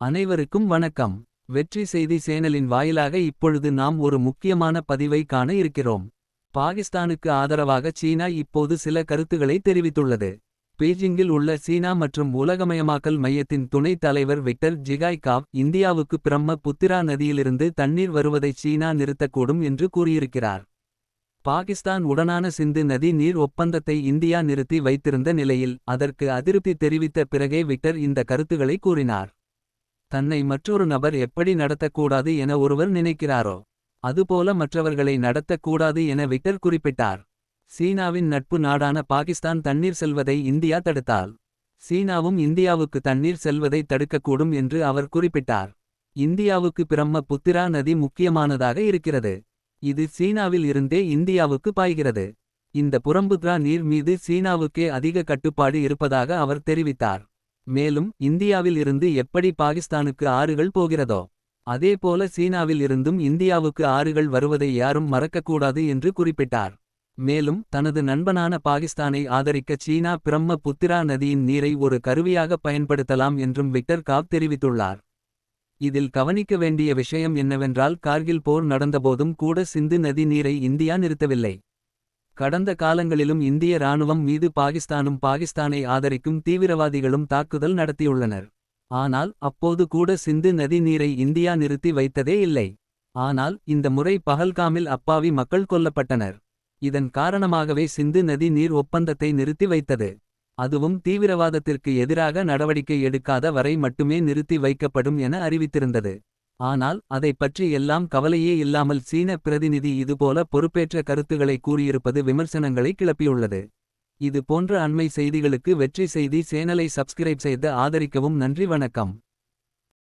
அனைவருக்கும் வணக்கம். வெற்றி செய்தி சேனலின் வாயிலாக இப்பொழுது நாம் ஒரு முக்கியமான பதிவை காண இருக்கிறோம். பாகிஸ்தானுக்கு ஆதரவாக சீனா இப்போது சில கருத்துக்களை தெரிவித்துள்ளது. பீஜிங்கில் உள்ள சீனா மற்றும் உலகமயமாக்கல் மையத்தின் துணைத் தலைவர் விக்டர் ஜிகாய்காவ் இந்தியாவுக்கு பிரம்ம புத்திரா நதியிலிருந்து தண்ணீர் வருவதை சீனா நிறுத்தக்கூடும் என்று கூறியிருக்கிறார். பாகிஸ்தான் உடனான சிந்து நதி நீர் ஒப்பந்தத்தை இந்தியா நிறுத்தி வைத்திருந்த நிலையில் அதற்கு அதிருப்தி தெரிவித்த பிறகே விக்டர் இந்த கருத்துக்களை கூறினார். தன்னை மற்றொரு நபர் எப்படி நடத்தக்கூடாது என ஒருவர் நினைக்கிறாரோ அதுபோல மற்றவர்களை நடத்தக்கூடாது என விக்டர் குறிப்பிட்டார். சீனாவின் நட்பு நாடான பாகிஸ்தான் தண்ணீர் செல்வதை இந்தியா தடுத்தால். சீனாவும் இந்தியாவுக்கு தண்ணீர் செல்வதை தடுக்கக்கூடும் என்று அவர் குறிப்பிட்டார். இந்தியாவுக்கு பிரம்ம புத்திரா நதி முக்கியமானதாக இருக்கிறது. இது சீனாவில் இருந்தே இந்தியாவுக்கு பாய்கிறது. இந்த புறம்புத்ரா நீர் மீது சீனாவுக்கே அதிக கட்டுப்பாடு இருப்பதாக அவர் தெரிவித்தார். மேலும் இந்தியாவில் இருந்து எப்படி பாகிஸ்தானுக்கு ஆறுகள் போகிறதோ அதேபோல சீனாவில் இருந்தும் இந்தியாவுக்கு ஆறுகள் வருவதை யாரும் மறக்கக்கூடாது என்று குறிப்பிட்டார். மேலும் தனது நண்பனான பாகிஸ்தானை ஆதரிக்க சீனா பிரம்ம புத்திரா நதியின் நீரை ஒரு கருவியாக பயன்படுத்தலாம் என்றும் விக்டர் காப் தெரிவித்துள்ளார். இதில் கவனிக்க வேண்டிய விஷயம் என்னவென்றால் கார்கில் போர் நடந்தபோதும் கூட சிந்து நதி நீரை இந்தியா நிறுத்தவில்லை. கடந்த காலங்களிலும் இந்திய ராணுவம் மீது பாகிஸ்தானும் பாகிஸ்தானை ஆதரிக்கும் தீவிரவாதிகளும் தாக்குதல் நடத்தியுள்ளனர். ஆனால் அப்போது கூட சிந்து நதி நீரை இந்தியா நிறுத்தி வைத்ததே இல்லை. ஆனால் இந்த முறை பஹல்காமில் அப்பாவி மக்கள் கொல்லப்பட்டனர். இதன் காரணமாகவே சிந்து நதி நீர் ஒப்பந்தத்தை நிறுத்தி வைத்தது. அதுவும் தீவிரவாதத்திற்கு எதிராக நடவடிக்கை எடுக்காத வரை மட்டுமே நிறுத்தி வைக்கப்படும் என அறிவித்திருந்தது. ஆனால் அதைப் பற்றி எல்லாம் கவலையே இல்லாமல் சீன பிரதிநிதி இதுபோல பொறுப்பேற்ற கருத்துக்களை கூறியிருப்பது விமர்சனங்களை கிளப்பியுள்ளது. இது போன்ற அண்மை செய்திகளுக்கு வெற்றி செய்தி சேனலை சப்ஸ்கிரைப் செய்து ஆதரிக்கவும் நன்றி வணக்கம்.